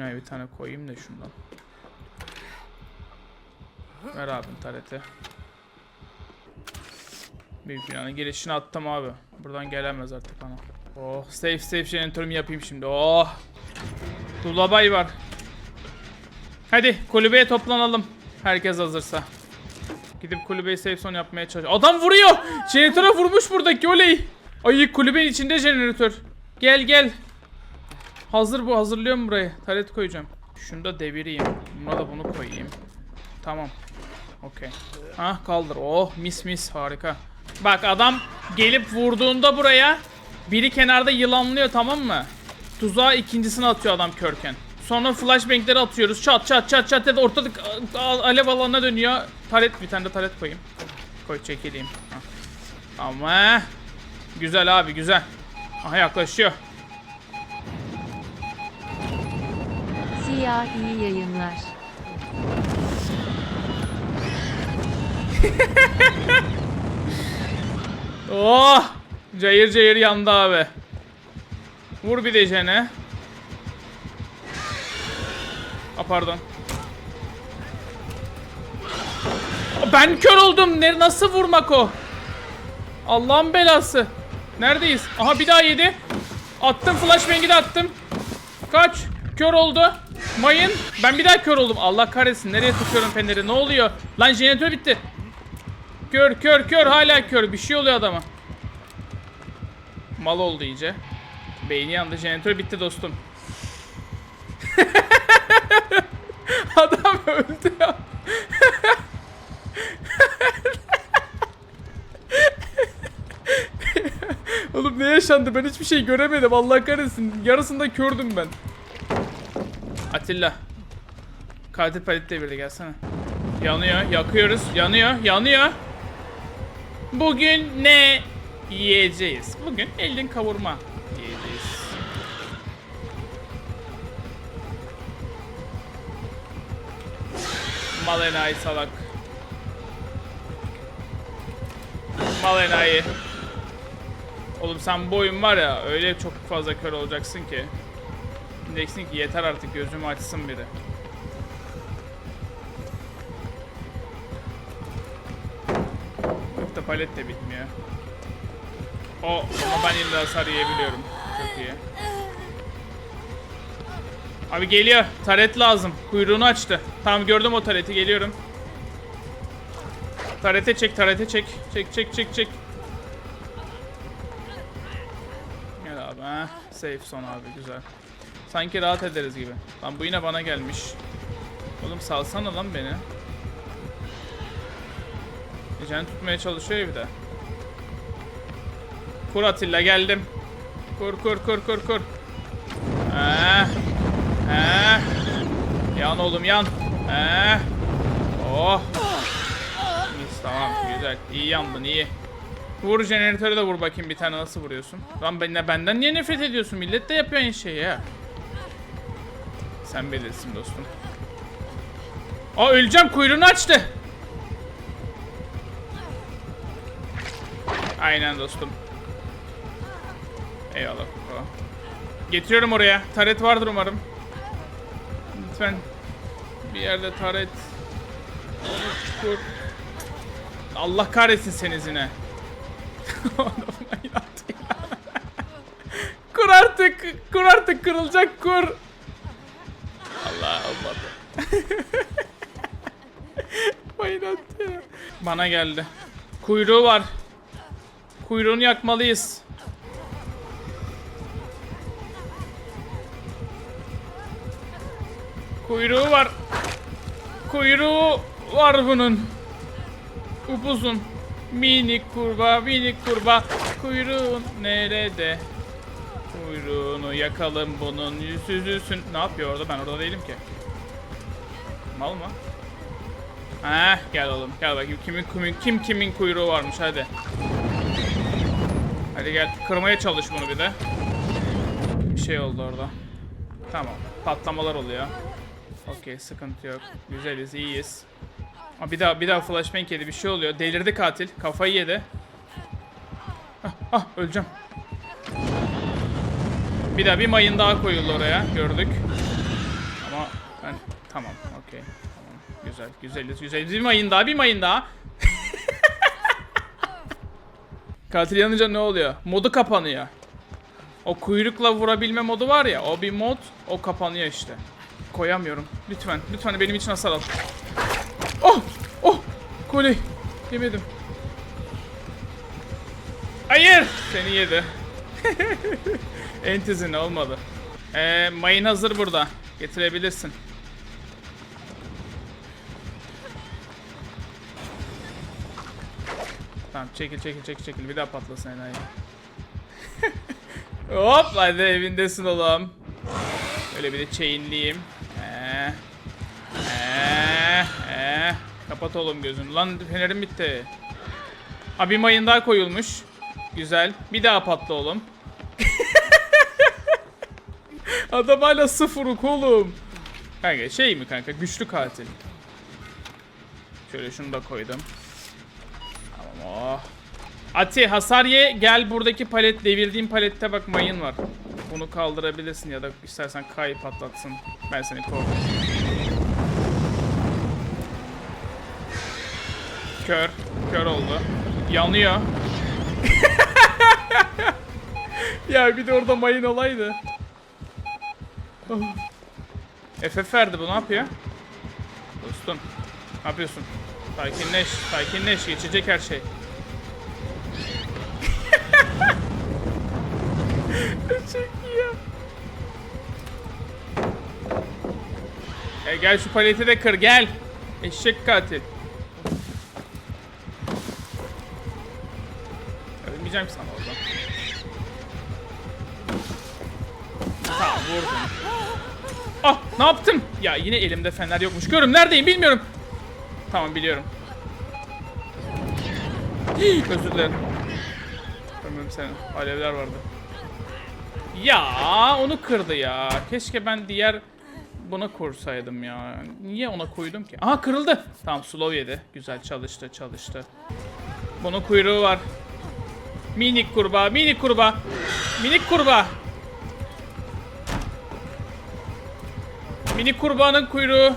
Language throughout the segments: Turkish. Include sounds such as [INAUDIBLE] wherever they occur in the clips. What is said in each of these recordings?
Şuna bir tane koyayım da şundan. Ver abim tareti. Büyük binanın girişine attım abi. Buradan gelemez artık bana. Oh safe safe jeneratörümü yapayım şimdi. Oh. Dolabay var. Hadi kulübeye toplanalım. Herkes hazırsa. Gidip kulübeyi safe zone yapmaya çalış. Adam vuruyor. Jeneratöre vurmuş buradaki oley. Ay kulübenin içinde jeneratör. Gel gel. Hazır bu hazırlıyorum burayı. Taret koyacağım. Şunu da devireyim. Buna da bunu koyayım. Tamam. Okey. Hah kaldır. Oh mis mis harika. Bak adam gelip vurduğunda buraya biri kenarda yılanlıyor tamam mı? Tuzağa ikincisini atıyor adam körken. Sonra flashbangleri atıyoruz. Çat çat çat çat dedi ortalık alev alanına dönüyor. Taret bir tane de taret koyayım. Koy çekileyim. Hah. Ama güzel abi güzel. Aha yaklaşıyor. Siyah iyi yayınlar. [LAUGHS] Oh! Cayır cayır yandı abi. Vur bir de jene. A pardon. Ben kör oldum. Ne, nasıl vurmak o? Allah'ın belası. Neredeyiz? Aha bir daha yedi. Attım flashbang'i de attım. Kaç. Kör oldu. Mayın. Ben bir daha kör oldum. Allah kahretsin. Nereye tutuyorum feneri? Ne oluyor? Lan jeneratör bitti. Kör kör kör hala kör. Bir şey oluyor adama. Mal oldu iyice. Beyni yandı. Jeneratör bitti dostum. [LAUGHS] Adam öldü ya. [LAUGHS] Oğlum ne yaşandı? Ben hiçbir şey göremedim. Allah kahretsin. Yarısında kördüm ben. Atilla. Katil palet devirdi gelsene. Yanıyor, yakıyoruz. Yanıyor, yanıyor. Bugün ne yiyeceğiz? Bugün elin kavurma yiyeceğiz. Mal enayi salak. Mal. Oğlum sen bu var ya öyle çok fazla kör olacaksın ki. Diyeceksin ki yeter artık gözümü açsın biri. Yok da palet de bitmiyor. O ama ben illa hasar yiyebiliyorum. Çok iyi. Abi geliyor. Taret lazım. Kuyruğunu açtı. Tamam gördüm o tareti. Geliyorum. Tarete çek, tarete çek. Çek, çek, çek, çek. Gel abi ha. Safe son abi güzel. Sanki rahat ederiz gibi. Lan bu yine bana gelmiş. Oğlum salsana lan beni. Ecen tutmaya çalışıyor bir de. Kur Atilla geldim. Kur kur kur kur kur. Eh. Eh. Yan oğlum yan. Eh. Oh. Mis tamam güzel. İyi yandın iyi. Vur jeneratörü de vur bakayım bir tane nasıl vuruyorsun. Lan ben, benden niye nefret ediyorsun? Millet de yapıyor aynı şeyi ya. Sen bilirsin dostum. Aa öleceğim kuyruğunu açtı. Aynen dostum. Eyvallah. Kuko. Getiriyorum oraya. Taret vardır umarım. Lütfen. Bir yerde taret. Onu kur. Allah kahretsin seni zine. Adamına inat ya. kur artık. Kur artık kırılacak kur. Allah olmadı. [LAUGHS] Bayılattı ya. Bana geldi. Kuyruğu var. Kuyruğunu yakmalıyız. Kuyruğu var. Kuyruğu var bunun. Upuzun. Minik kurbağa, minik kurbağa. Kuyruğun nerede? Kuyruğunu yakalım bunun yüzsüzüsün. Ne yapıyor orada? Ben orada değilim ki. Mal mı? Heh, gel oğlum. Gel bakayım kimin kimin kim kimin kuyruğu varmış hadi. Hadi gel kırmaya çalış bunu bir de. Bir şey oldu orada. Tamam. Patlamalar oluyor. Okey sıkıntı yok. Güzeliz iyiyiz. Ama bir daha bir daha flashbang yedi bir şey oluyor. Delirdi katil. Kafayı yedi. Ah, ah öleceğim. Bir daha bir mayın daha koyuldu oraya. Gördük. Ben tamam okey. Tamam. Güzel güzeliz güzeliz. Bir mayın daha bir mayın daha. [LAUGHS] Katil yanınca ne oluyor? Modu kapanıyor. O kuyrukla vurabilme modu var ya o bir mod o kapanıyor işte. Koyamıyorum. Lütfen lütfen benim için hasar al. Oh! Oh! Koley. Yemedim. Hayır! Seni yedi. [LAUGHS] Entizin olmadı. Ee, mayın hazır burada. Getirebilirsin. Tamam çekil çekil çekil çekil. Bir daha patlasın enayi. [LAUGHS] Hop hadi evindesin oğlum. Böyle bir de chainliyim. Ee, ee, ee. Kapat oğlum gözünü. Lan fenerim bitti. Ha bir mayın daha koyulmuş. Güzel. Bir daha patla oğlum. Adam hala sıfırık oğlum. Kanka şey mi kanka güçlü katil. Şöyle şunu da koydum. Tamam oh. Ati hasar ye gel buradaki palet devirdiğim palette bak mayın var. Bunu kaldırabilirsin ya da istersen kay patlatsın. Ben seni korudum. Kör. Kör oldu. Yanıyor. [LAUGHS] ya bir de orada mayın olaydı. [LAUGHS] FF verdi bu ne yapıyor? Dostum. Ne yapıyorsun? Sakinleş, sakinleş. Geçecek her şey. Çok iyi ya. E gel şu paleti de kır gel. Eşek katil. Ölmeyeceğim sana orada. Tamam vurdum. Ah ne yaptım? Ya yine elimde fener yokmuş. Görüm neredeyim bilmiyorum. Tamam biliyorum. Hii, Özür dilerim. Görmüyorum seni. Alevler vardı. Ya onu kırdı ya. Keşke ben diğer buna kursaydım ya. Niye ona koydum ki? Aha kırıldı. Tamam slow yedi. Güzel çalıştı çalıştı. Bunun kuyruğu var. Minik kurbağa, minik kurbağa. Minik kurbağa. Minik kurbağanın kuyruğu.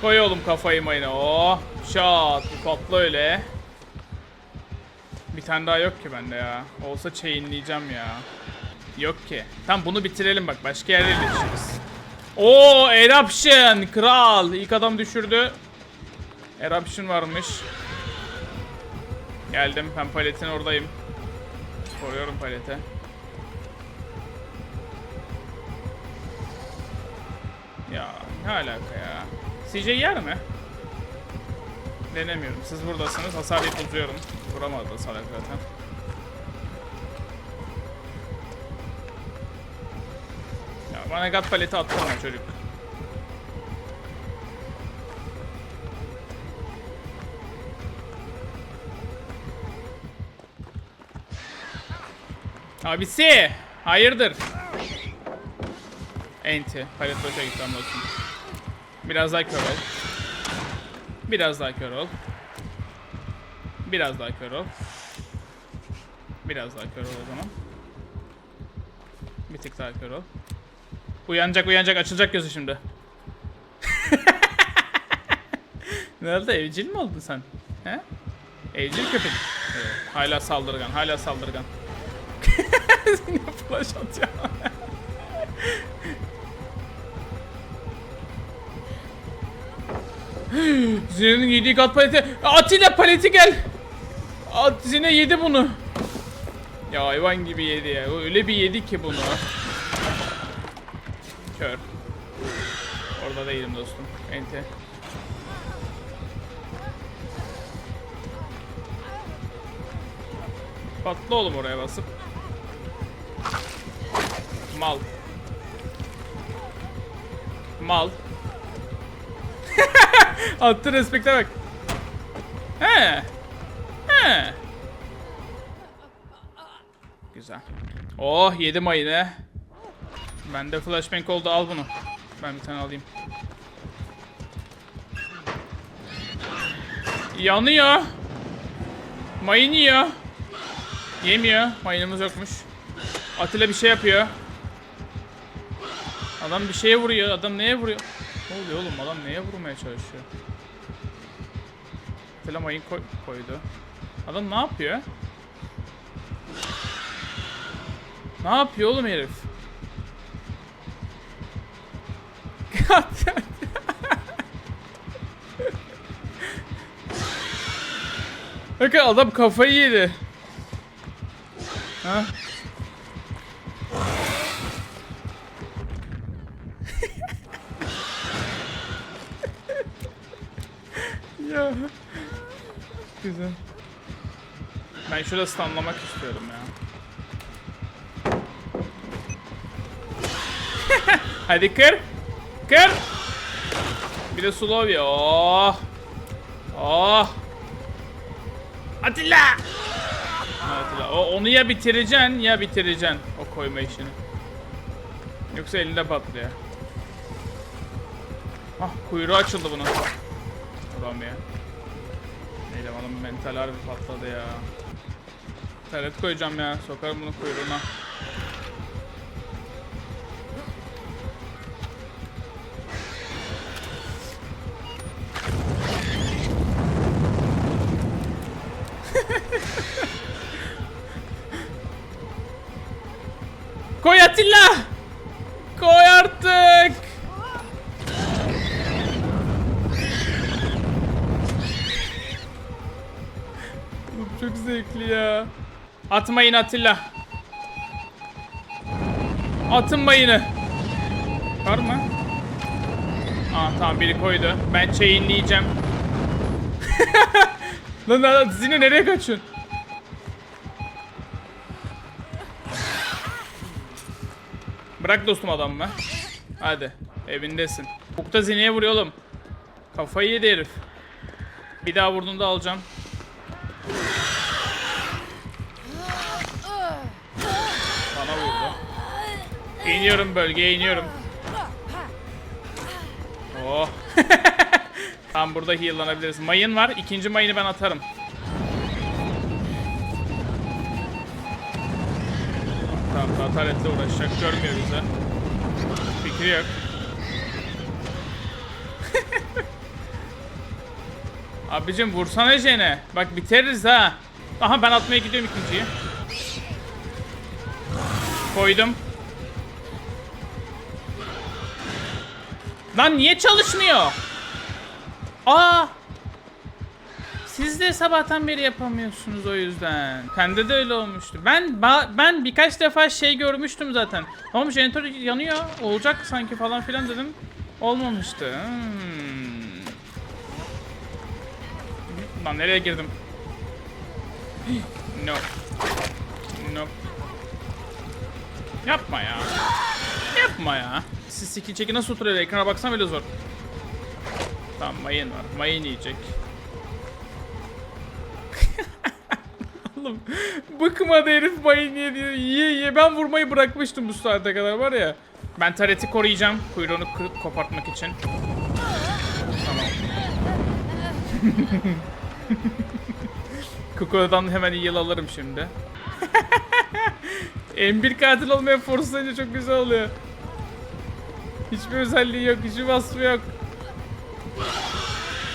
Koy oğlum kafayı mayına. Oh. Şat. Patla öyle. Bir tane daha yok ki bende ya. Olsa chainleyeceğim ya. Yok ki. Tam bunu bitirelim bak. Başka yerlere geçeriz. Oo Eruption. Kral. İlk adam düşürdü. Eruption varmış. Geldim. Ben paletin oradayım. Koruyorum palete. Ya ne alaka ya? CJ yer mi? Denemiyorum. Siz buradasınız. Hasar yiyip uzuyorum. Vuramadı salak zaten. Ya bana gat paleti attırma çocuk. Abisi! Hayırdır? Enti. Palet boşa ama olsun. Biraz daha kör ol. Biraz daha kör ol. Biraz daha kör ol. Biraz daha kör ol o zaman. Bir tık daha kör ol. Uyanacak uyanacak açılacak gözü şimdi. [LAUGHS] ne oldu evcil mi oldun sen? He? Evcil köpek. Evet, hala saldırgan hala saldırgan. Yine flash atıyor. Zine'nin yediği kat paleti. Atilla paleti gel. At Zine yedi bunu. Ya hayvan gibi yedi ya. Öyle bir yedi ki bunu. Kör. Orada değilim dostum. Ente. Patla oğlum oraya basıp. Mal. Mal. [LAUGHS] Attı respekte bak. He. He. Güzel. Oh yedim ayını. Bende flashbang oldu al bunu. Ben bir tane alayım. Yanıyor. Mayın yiyor. Yemiyor. Mayınımız yokmuş. Atilla bir şey yapıyor. Adam bir şeye vuruyor. Adam neye vuruyor? Ne oluyor oğlum? Adam neye vurmaya çalışıyor? Atilla mayın koy- koydu. Adam ne yapıyor? Ne yapıyor oğlum herif? [LAUGHS] Bakın adam kafayı yedi. Ha? Güzel. Ben şurada stunlamak istiyorum ya. [LAUGHS] Hadi kır. Kır. Bir de slow ya. Oh. Oh. Atilla. Atilla. O, onu ya bitireceksin ya bitireceksin o koyma işini. Yoksa elinde patlıyor. Ah kuyruğu açıldı bunun. Ulan ya. Elemanın mental harbi patladı ya. Taret koyacağım ya. Sokarım bunu kuyruğuna. [LAUGHS] Koy Atilla! Koy artık! Çok zevkli ya. Atmayın Atilla. Atın mayını. Var mı? Aa tamam biri koydu. Ben chainleyeceğim. [LAUGHS] lan lan Zine nereye kaçıyorsun? Bırak dostum adamı. Hadi. Evindesin. Ukta zineye vuruyor oğlum. Kafayı yedi herif. Bir daha vurduğunda alacağım. İniyorum bölgeye iniyorum. Oh. [LAUGHS] Tam burada heal'lanabiliriz. Mayın var. İkinci mayını ben atarım. Tamam daha taretle uğraşacak. Görmüyor bizi. Fikri yok. [LAUGHS] Abicim vursana Jene. Bak biteriz ha. Aha ben atmaya gidiyorum ikinciyi. Koydum. Lan niye çalışmıyor? Aa! Siz de sabahtan beri yapamıyorsunuz o yüzden. Bende de öyle olmuştu. Ben ben birkaç defa şey görmüştüm zaten. Tamam jeneratör yanıyor. Olacak sanki falan filan dedim. Olmamıştı. Hmm. Lan nereye girdim? [GASPS] No. No. Yapma ya. Yapma ya. Siz skill çeki nasıl oturuyor? Ekrana baksana bile zor. Tamam mayın var. Mayın yiyecek. [LAUGHS] Oğlum bıkmadı herif mayın yiye diye. Ben vurmayı bırakmıştım bu saate kadar var ya. Ben tareti koruyacağım. Kuyruğunu kırıp kopartmak için. Tamam. [LAUGHS] Kuko'dan hemen heal alırım şimdi. [LAUGHS] M1 katil olmaya forslayınca çok güzel oluyor. Hiçbir özelliği yok, hiçbir vasfı yok.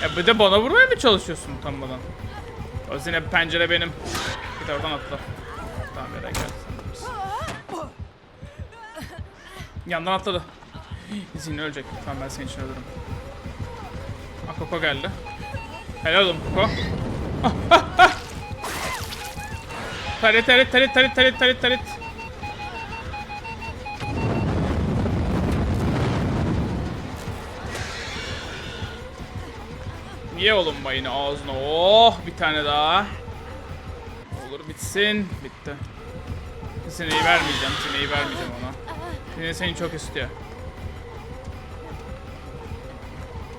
Ya bir de bana vurmaya mı çalışıyorsun utanmadan? O yine pencere benim. De oradan atla. Tamam yere gel? Yandan atladı. Zine ölecek. Tamam ben senin için ölürüm. Ah Koko geldi. Helal olsun Koko. Ah, ah, ah. Taret taret taret taret taret taret taret. Ye oğlum mayını ağzına. Oh bir tane daha. Olur bitsin. Bitti. Sineği vermeyeceğim. Sineği vermeyeceğim ona. Sineği seni çok istiyor.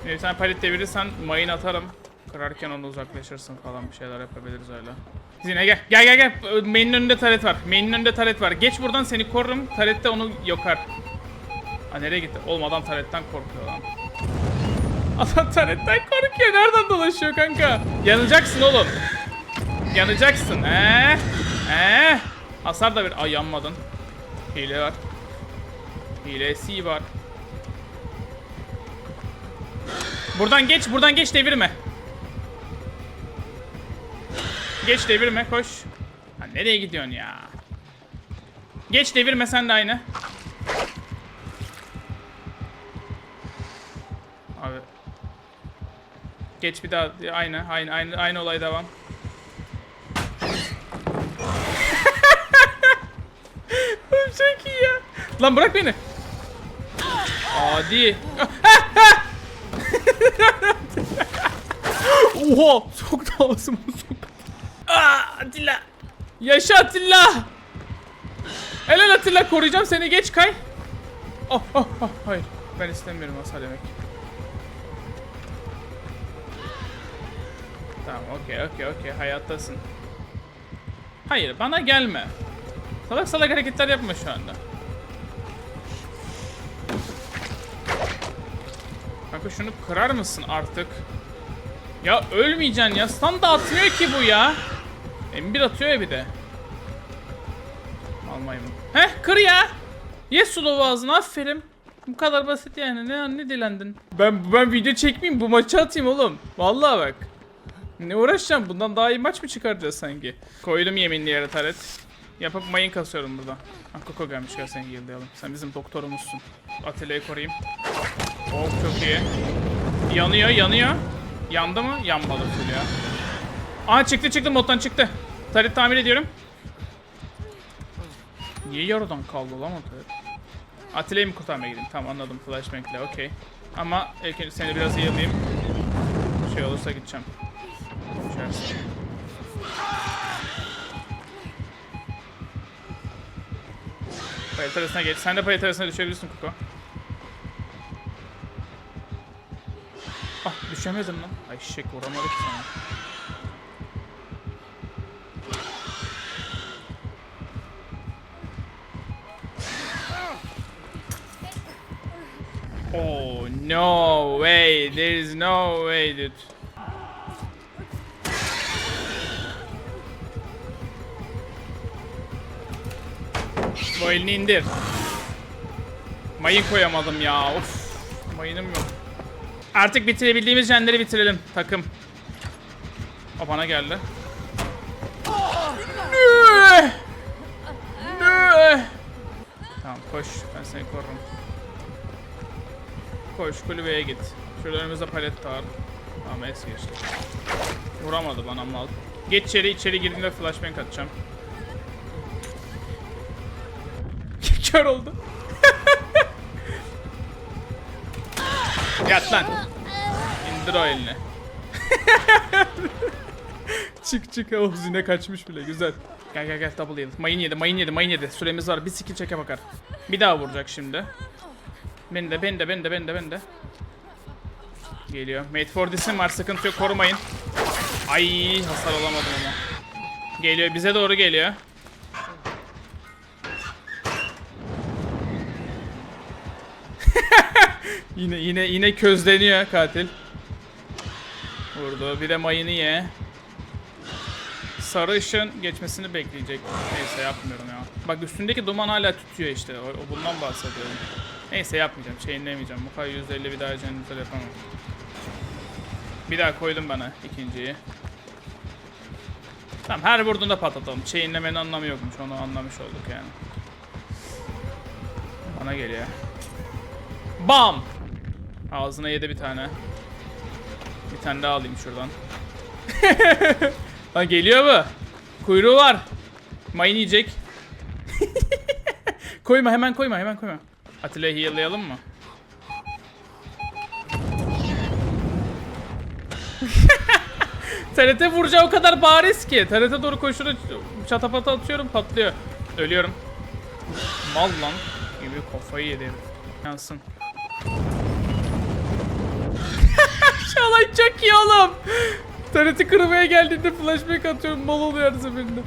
Bir tane palet devirirsen mayın atarım. Kırarken onu uzaklaşırsın falan bir şeyler yapabiliriz öyle. Zine gel. Gel gel gel. Main'in önünde taret var. Main'in önünde taret var. Geç buradan seni korurum. Taret de onu yokar. Ha nereye gitti? Oğlum adam taretten korkuyor lan. Adam taretten korkuyor. Nereden dolaşıyor kanka? Yanacaksın oğlum. Yanacaksın. Ee? Ee? Hasar da bir. Ay yanmadın. Hile var. Hilesi var. Buradan geç, buradan geç devirme. Geç devirme, koş. Ha, nereye gidiyorsun ya? Geç devirme sen de aynı. Abi. Geç bir daha aynı aynı aynı aynı olay devam. [LAUGHS] Çok iyi ya. Lan bırak beni. Adi. [LAUGHS] Oha! Soktu ağzıma soktu. Aa, Atilla. Yaşa Atilla. Helal Atilla koruyacağım seni geç kay. Oh, oh, oh, hayır. Ben istemiyorum hasar yemek. Tamam okey okey okey hayattasın. Hayır bana gelme. Salak salak hareketler yapma şu anda. Kanka şunu kırar mısın artık? Ya ölmeyeceksin ya. Stun da atmıyor ki bu ya. M1 atıyor ya bir de. Almayayım. Heh kır ya. Ye sulu ağzına aferin. Bu kadar basit yani. Ne ne dilendin? Ben ben video çekmeyeyim bu maçı atayım oğlum. Vallahi bak. Ne uğraşacağım? Bundan daha iyi maç mı çıkaracağız sanki? Koydum yeminli yere taret. Yapıp mayın kasıyorum burada. Ah Koko gelmiş gel seni yıldayalım. Sen bizim doktorumuzsun. Atilla'yı koruyayım. Oh çok iyi. Yanıyor yanıyor. Yandı mı? Yanmadı full ya. Aa çıktı çıktı moddan çıktı. Taret tamir ediyorum. Niye yarıdan kaldı lan o taret? Atilla'yı mı kurtarmaya gideyim? Tamam anladım flashbang'le okey. Ama ilk seni biraz yılayayım. Şey olursa gideceğim. Düşersin. Palet arasına geç. Sen de palet arasına düşebilirsin Kuko. Ah düşemedim lan. Ay şek vuramadık sana. Oh no way. There is no way dude. Bu elini indir. Mayın koyamadım ya. Of. Mayınım yok. Artık bitirebildiğimiz jenleri bitirelim takım. O bana geldi. Nö! Nö! Tamam koş. Ben seni korurum. Koş kulübeye git. Şurada önümüzde palet var. Tamam es geçti. Vuramadı bana mal. Geç içeri içeri girdiğinde flashbang atacağım. Kör oldu. Yat lan. İndir o elini. çık çık o zine kaçmış bile güzel. Gel gel gel double yedi. Mayın yedi mayın yedi mayın yedi. Süremiz var bir skill çeke bakar. Bir daha vuracak şimdi. Ben de ben de ben de ben de ben de. Geliyor. Made for this'im var sıkıntı yok korumayın. Ay hasar alamadım ama. Geliyor bize doğru geliyor. Yine yine yine közleniyor katil. Vurdu. Bir de mayını ye. Sarı ışın geçmesini bekleyecek. Neyse yapmıyorum ya. Bak üstündeki duman hala tutuyor işte. O, o bundan bahsediyorum. Neyse yapmayacağım. Chainlemeyeceğim. Bu kadar %50 bir daha jeneratör yapamam. Bir daha koydum bana ikinciyi. Tamam her vurduğunda patlatalım. Chainlemenin anlamı yokmuş. Onu anlamış olduk yani. Bana geliyor. Bam! Ağzına yedi bir tane. Bir tane daha alayım şuradan. [LAUGHS] Lan geliyor bu. Kuyruğu var. Mayın yiyecek. [LAUGHS] koyma hemen koyma hemen koyma. Atilla'yı heal'layalım mı? [LAUGHS] TRT vuracağı o kadar bariz ki. TRT doğru koşuyor, çatapata atıyorum patlıyor. Ölüyorum. Mal lan. Gibi kafayı yedi herif. Yansın. Şalay çok iyi oğlum. TRT kırmaya geldiğinde flashback atıyorum mal oluyor her seferinde.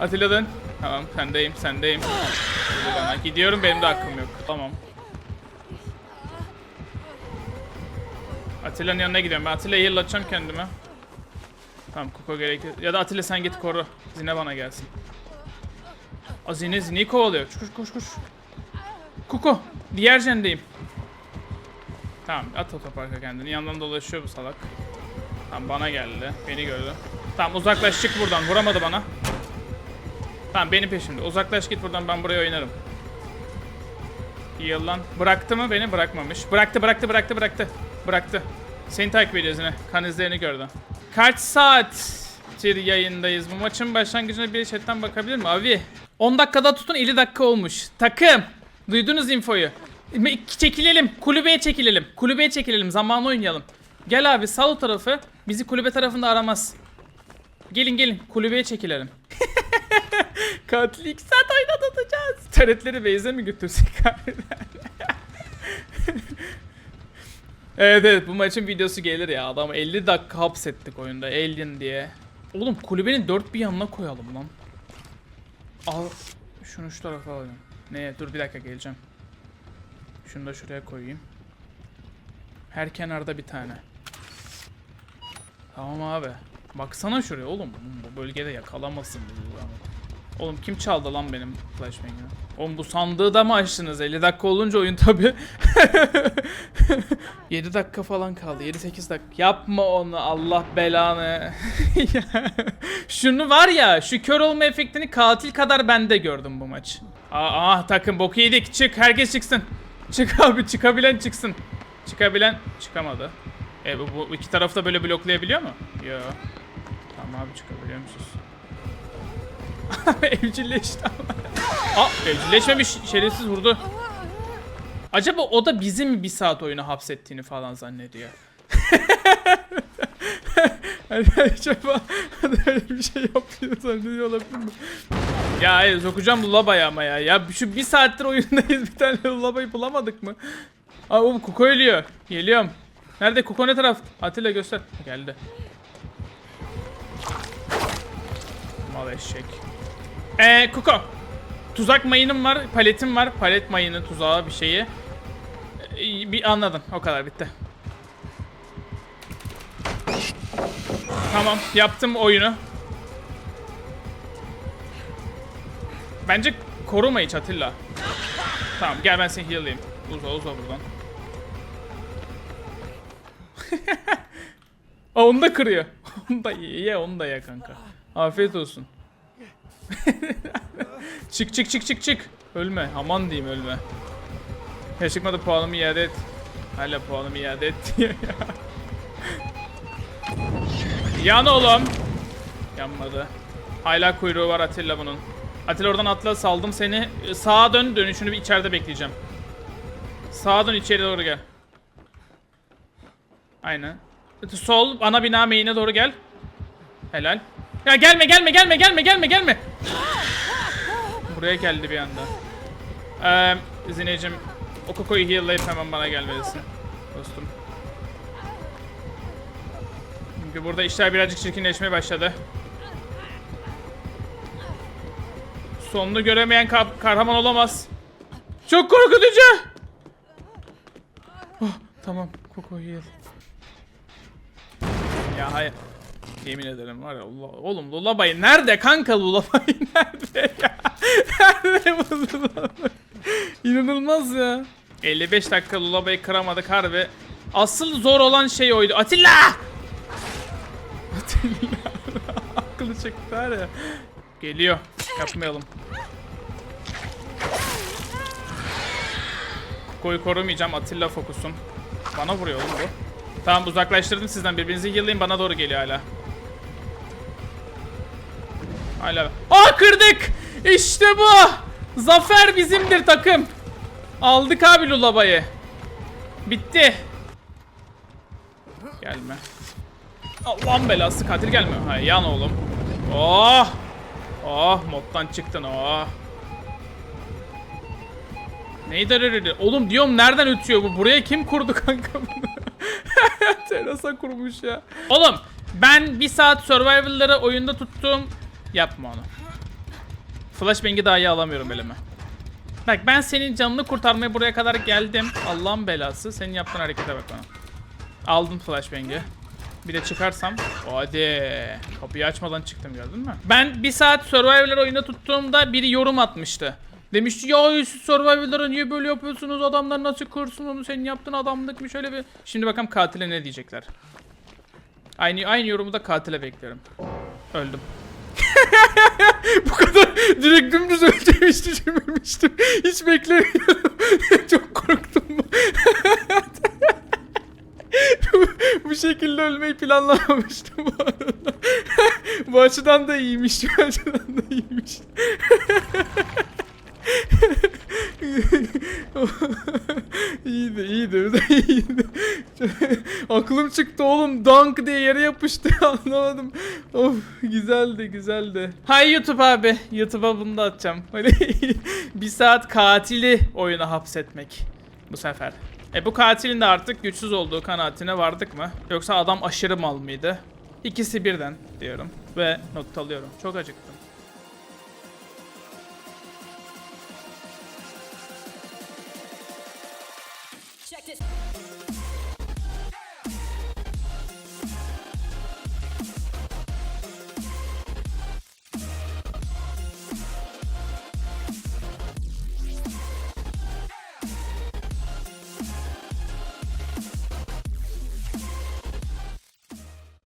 Atilla dön. Tamam sendeyim sendeyim. Bana. Gidiyorum benim de hakkım yok. Tamam. Atilla'nın yanına gidiyorum. Ben Atilla'yı heal atacağım kendime. Tamam Kuko gerekir. Ya da Atilla sen git koru. Zine bana gelsin. O Zine Zine'yi kovalıyor. Koş koş koş. Kuko. Diğer jendeyim. Tamam at otoparka kendini. Yandan dolaşıyor bu salak. Tamam bana geldi. Beni gördü. Tamam uzaklaş çık buradan. Vuramadı bana. Tamam benim peşimde. Uzaklaş git buradan ben buraya oynarım. Heal lan. Bıraktı mı beni? Bırakmamış. Bıraktı bıraktı bıraktı bıraktı. Bıraktı. Seni takip ediyoruz yine. Kan izlerini gördü. Kaç saattir yayındayız? Bu maçın başlangıcına bir chatten bakabilir mi? Abi 10 dakikada tutun 50 dakika olmuş. Takım. Duydunuz infoyu. Çekilelim. Kulübeye çekilelim. Kulübeye çekilelim. Zamanla oynayalım. Gel abi sal o tarafı. Bizi kulübe tarafında aramaz. Gelin gelin kulübeye çekilelim. [LAUGHS] Katili 2 saat oyuna tutacağız. Taretleri Beyze mi götürsek [LAUGHS] evet evet bu maçın videosu gelir ya. Adam 50 dakika hapsettik oyunda Alien diye. Oğlum kulübenin dört bir yanına koyalım lan. Al. Şunu şu tarafa alayım. Ne? Dur bir dakika geleceğim. Şunu da şuraya koyayım. Her kenarda bir tane. Tamam abi. Baksana şuraya oğlum. Bu bölgede yakalamasın. Oğlum kim çaldı lan benim flashbang'imi? Oğlum bu sandığı da mı açtınız? 50 dakika olunca oyun tabi. 7 [LAUGHS] dakika falan kaldı. 7-8 dakika. Yapma onu Allah belanı. [LAUGHS] Şunu var ya şu kör olma efektini katil kadar ben de gördüm bu maç. Aa, aa takım boku yedik. Çık herkes çıksın. Çık [LAUGHS] abi çıkabilen çıksın. Çıkabilen çıkamadı. E bu, bu iki tarafta böyle bloklayabiliyor mu? Yo. Tamam abi çıkabiliyormuşuz. [LAUGHS] Evcilleşti ama. Aa evcilleşmemiş. Şerefsiz vurdu. Acaba o da bizi mi bir saat oyunu hapsettiğini falan zannediyor? [LAUGHS] Hani acaba öyle bir şey yapıyor zannediyor olabilir mi? Ya hayır sokacağım Lulaba'yı ama ya. Ya şu bir saattir oyundayız bir tane Lulaba'yı bulamadık mı? Aa oğlum Kuko ölüyor. Geliyorum. Nerede Kuko ne taraf? Atilla göster. Geldi. Mal eşek. Eee Kuko. Tuzak mayınım var, paletim var. Palet mayını, tuzağı bir şeyi. Ee, bir anladın. O kadar bitti. Tamam, yaptım oyunu. Bence koruma hiç Atilla. Tamam, gel ben seni heal'layayım. Uza uza buradan. [LAUGHS] Aa, onu da kırıyor. [LAUGHS] onu da ye, ye, onu da ye kanka. Afiyet olsun. [LAUGHS] çık çık çık çık çık. Ölme. Aman diyeyim ölme. Ya çıkmadı puanımı iade et. Hala puanımı iade et diyor ya. Yan oğlum. Yanmadı. Hala kuyruğu var Atilla bunun. Atilla oradan atla saldım seni. Sağa dön dönüşünü bir içeride bekleyeceğim. Sağa dön içeri doğru gel. Aynen. Sol ana bina main'e doğru gel. Helal. Ya gelme gelme gelme gelme gelme gelme. Buraya geldi bir anda. Ee, Zineciğim o kokoyu heal'layıp hemen bana gelmelisin. Dostum. Çünkü burada işler birazcık çirkinleşmeye başladı. Sonunu göremeyen ka- kahraman olamaz. Çok korkutucu. Oh, tamam, Koko heal. Ya hayır. Yemin ederim var ya Lula- oğlum Lullaby nerede kanka Lullaby [LAUGHS] nerede ya? nerede bu Lullaby? İnanılmaz ya. 55 dakika Lullaby'yi kıramadık harbi. Asıl zor olan şey oydu. Atilla! [LAUGHS] Akıllı çekti var ya. Geliyor. Yapmayalım. Koyu korumayacağım. Atilla fokusum. Bana vuruyor oğlum bu. Tamam uzaklaştırdım sizden. Birbirinizi yıllayın bana doğru geliyor hala. Hala. Aa kırdık! İşte bu! Zafer bizimdir takım. Aldık abi Lulabay'ı. Bitti. Gelme. Allah'ın belası katil gelme. Ha yan oğlum. Oh! Oh moddan çıktın oh. Neydi? Oğlum diyorum nereden ötüyor bu? Buraya kim kurdu kanka bunu? [LAUGHS] Terasa kurmuş ya. Oğlum ben bir saat survival'ları oyunda tuttum. Yapma onu. Flashbang'i daha iyi alamıyorum elime. Bak ben senin canını kurtarmaya buraya kadar geldim. Allah'ın belası. Senin yaptığın harekete bak bana. Aldım flashbang'i. Bir de çıkarsam. Hadi. Kapıyı açmadan çıktım gördün mü? Ben bir saat Survivor oyunda tuttuğumda biri yorum atmıştı. Demişti ya siz Survivor'lara niye böyle yapıyorsunuz? Adamlar nasıl kursun onu senin yaptığın adamlık mı şöyle bir. Şimdi bakalım katile ne diyecekler. Aynı aynı yorumu da katile bekliyorum. Öldüm. [LAUGHS] Bu kadar direkt dümdüz öleceğimi hiç düşünmemiştim. Hiç beklemiyordum. [LAUGHS] Çok korktum. [LAUGHS] bu, şekilde ölmeyi planlamamıştım bu arada. [LAUGHS] bu açıdan da iyiymiş. Bu açıdan da iyiymiş. [LAUGHS] iyiydi, iyiydi, iyiydi. [LAUGHS] Aklım çıktı oğlum. Dank diye yere yapıştı. Anlamadım. Of, güzeldi, güzeldi. Hay YouTube abi. YouTube'a bunu da atacağım. Hani bir saat katili oyuna hapsetmek. Bu sefer. E bu katilin de artık güçsüz olduğu kanaatine vardık mı? Yoksa adam aşırı mal mıydı? İkisi birden diyorum. Ve not alıyorum. Çok acıktım.